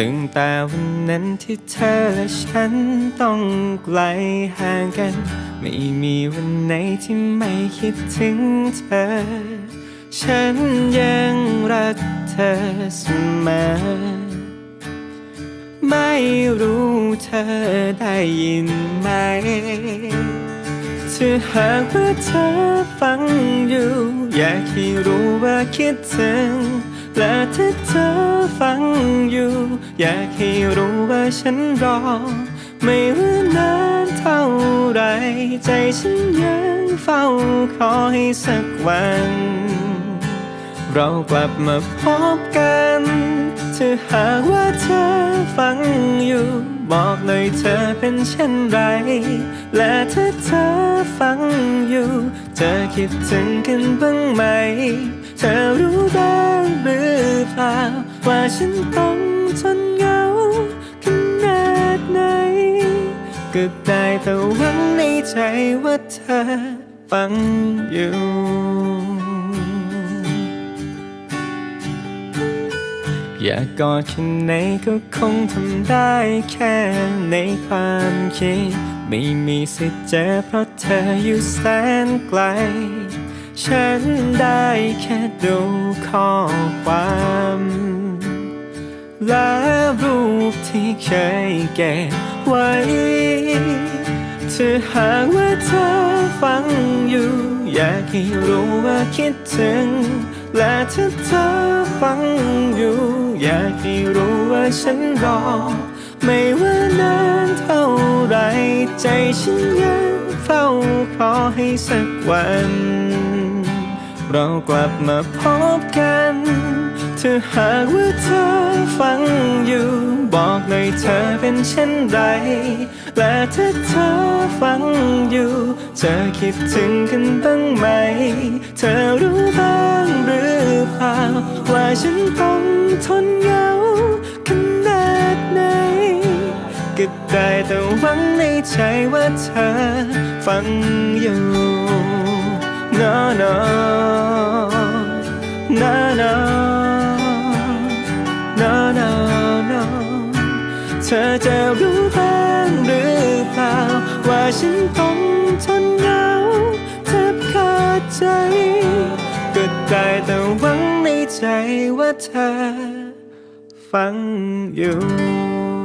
ตั้งแต่วันนั้นที่เธอและฉันต้องไกลห่างกัน ไม่มีวันไหนที่ไม่คิดถึงเธอ ฉันยังรักเธอเสมอ ไม่รู้เธอได้ยินไหมถ้าหากว่าเธอฟังอยู่ อยากให้รู้ว่าคิดถึงและถ้าเธอ อยากให้รู้ว่าฉันรอ ไม่ว่านานเท่าไร ใจฉันยังเฝ้าคอยให้สักวัน เรากลับมาพบกันถ้าหากว่าเธอฟังอยู่ บอกเลยเธอเป็นเช่นไร และถ้าเธอฟังอยู่ เธอคิดถึงกันบ้างไหม เธอรู้บ้างหรือเปล่าว่าฉันต้อง ทนเหงาขนาดไหน ก็ได้แต่หวังในใจว่าเธอฟังอยู่อยากกอดแค่ไหนก็คงทำได้แค่ในความคิด ไม่มีสิทธิ์เจอเพราะเธออยู่แสนไกล ฉันได้แค่ดูข้อความ ที่เคยเก็บไว้ถ้าหากว่าเธอฟังอยู่ อยากให้รู้ว่าคิดถึง และถ้าเธอฟังอยู่ อยากให้รู้ว่าฉันรอ ไม่ว่านานเท่าไร ใจฉันยังเฝ้าขอให้สักวัน เรากลับมาพบกัน ถ้าหากว่าเธอฟังอยู่ หน่อยเธอเป็นเช่นไร และถ้าเธอฟังอยู่ เธอคิดถึงกันบ้างไหม เธอรู้บ้างหรือเปล่า ว่าฉันต้องทนเหงาขนาดไหนก็ได้แต่หวังในใจว่าเธอฟังอยู่ no no เธอจะรู้บ้างหรือเปล่า ว่าฉันต้องทนเหงาแทบขาดใจ ก็ได้แต่หวังในใจว่าเธอฟังอยู่